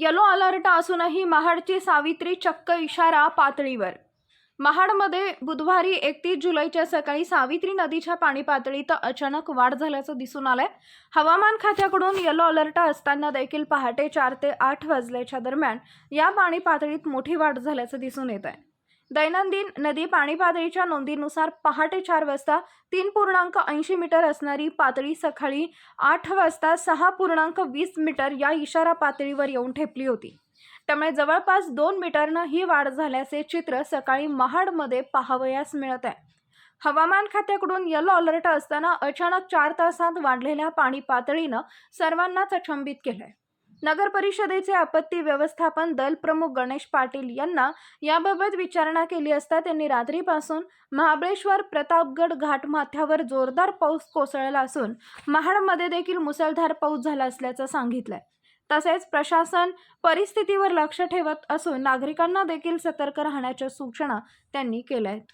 Yellow alert असूनही महाडची सावित्री चक्क इशारा पातळीवर. महाडमध्ये बुधवारी एकतीस जुलैच्या सकाळी सावित्री नदीच्या पाणी पातळीत अचानक वाढ झाल्याचं दिसून आलंय. हवामान खात्याकडून येलो अलर्ट असताना देखील पहाटे चार ते आठ वाजल्याच्या दरम्यान या पाणी पातळीत मोठी वाढ झाल्याचं दिसून येत आहे दैनंदिन नदी पाणी पातळीच्या नोंदीनुसार पहाटे चार वाजता तीन पूर्णांक ऐंशी मीटर असणारी पातळी सकाळी आठ वाजता सहा पूर्णांक वीस मीटर या इशारा पातळीवर येऊन ठेपली होती. त्यामुळे जवळपास दोन मीटरनं ही वाढ झाल्याचे चित्र सकाळी महाडमध्ये पाहावयास मिळत आहे. हवामान खात्याकडून येलो अलर्ट असताना अचानक चार तासात वाढलेल्या पाणी पातळीनं सर्वांनाच अचंबित केलंय. नगर परिषदेचे आपत्ती व्यवस्थापन दल प्रमुख गणेश पाटील यांना याबाबत विचारणा केली असता त्यांनी रात्रीपासून महाबळेश्वर प्रतापगड घाटमाथ्यावर जोरदार पाऊस कोसळला असून महाडमध्ये देखील मुसळधार पाऊस झाला असल्याचं सांगितलंय. तसेच प्रशासन परिस्थितीवर लक्ष ठेवत असून नागरिकांना देखील सतर्क राहण्याच्या सूचना त्यांनी केल्या आहेत